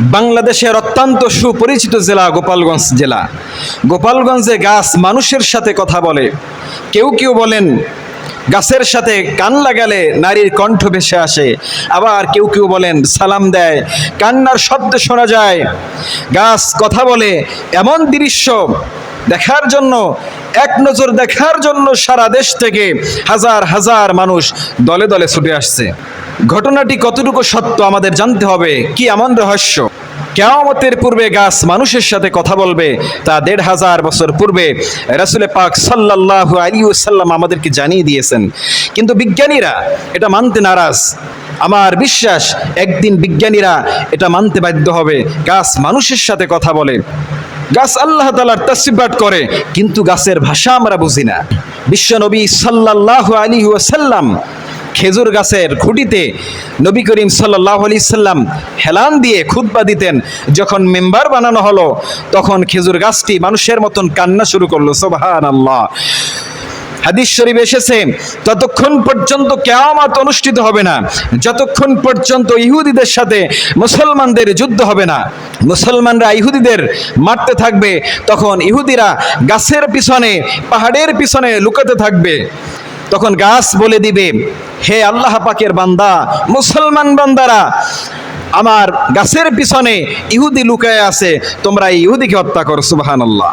বাংলাদেশের অত্যন্ত সুপরিচিত জেলা গোপালগঞ্জ জেলা। গোপালগঞ্জে গাছ মানুষের সাথে কথা বলে। কেউ কেউ বলেন, গাছের সাথে কান লাগালে নারীর কণ্ঠ ভেসে আসে। আবার কেউ কেউ বলেন, সালাম দেয়, কান্নার শব্দ শোনা যায়। গাছ কথা বলে এমন দৃশ্য দেখার জন্য এক নজর দেখার জন্য সারা দেশ থেকে হাজার হাজার মানুষ দলে দলে ছুটে আসছে। ঘটনাটি কতটুকু সত্য আমাদের জানতে হবে, কি এমন রহস্য? কেয়ামতের পূর্বে গাছ মানুষের সাথে কথা বলবে, তা দেড় হাজার বছর পূর্বে রাসুলে পাক সাল্লাল্লাহু আলী সাল্লাম আমাদেরকে জানিয়ে দিয়েছেন। কিন্তু বিজ্ঞানীরা এটা মানতে নারাজ। আমার বিশ্বাস, একদিন বিজ্ঞানীরা এটা মানতে বাধ্য হবে, গাছ মানুষের সাথে কথা বলে। গাছ আল্লাহ তালার তসিবাট করে, কিন্তু গাছের ভাষা আমরা বুঝি না। বিশ্বনবী সাল্লাহ আলী সাল্লাম খেজুর গাছের খুঁটিতে নবী করিম সাল্লাহ আলি সাল্লাম হেলান দিয়ে খুদ্া দিতেন। যখন মেম্বার বানানো হলো, তখন খেজুর গাছটি মানুষের মতন কান্না শুরু করল। সোবাহান আল্লাহ হাদিস শরীফ এসেছে, ততক্ষণ পর্যন্ত কেয়ামত অনুষ্ঠিত হবে না। যতক্ষণ পর্যন্ত ইহুদিদের সাথে মুসলমানদের যুদ্ধ হবে না, মুসলমানরা ইহুদিদের মারতে থাকবে, তখন ইহুদিরা গাছের পিছনে, পাহাড়ের পিছনে লুকাতে থাকবে। তখন গাছ বলে দিবে, হে আল্লাহ পাকের বান্দা, মুসলমান বান্দারা, আমার গাছের পিছনে ইহুদি লুকায় আছে, তোমরা ইহুদিকে হত্যা করো সুবাহান আল্লাহ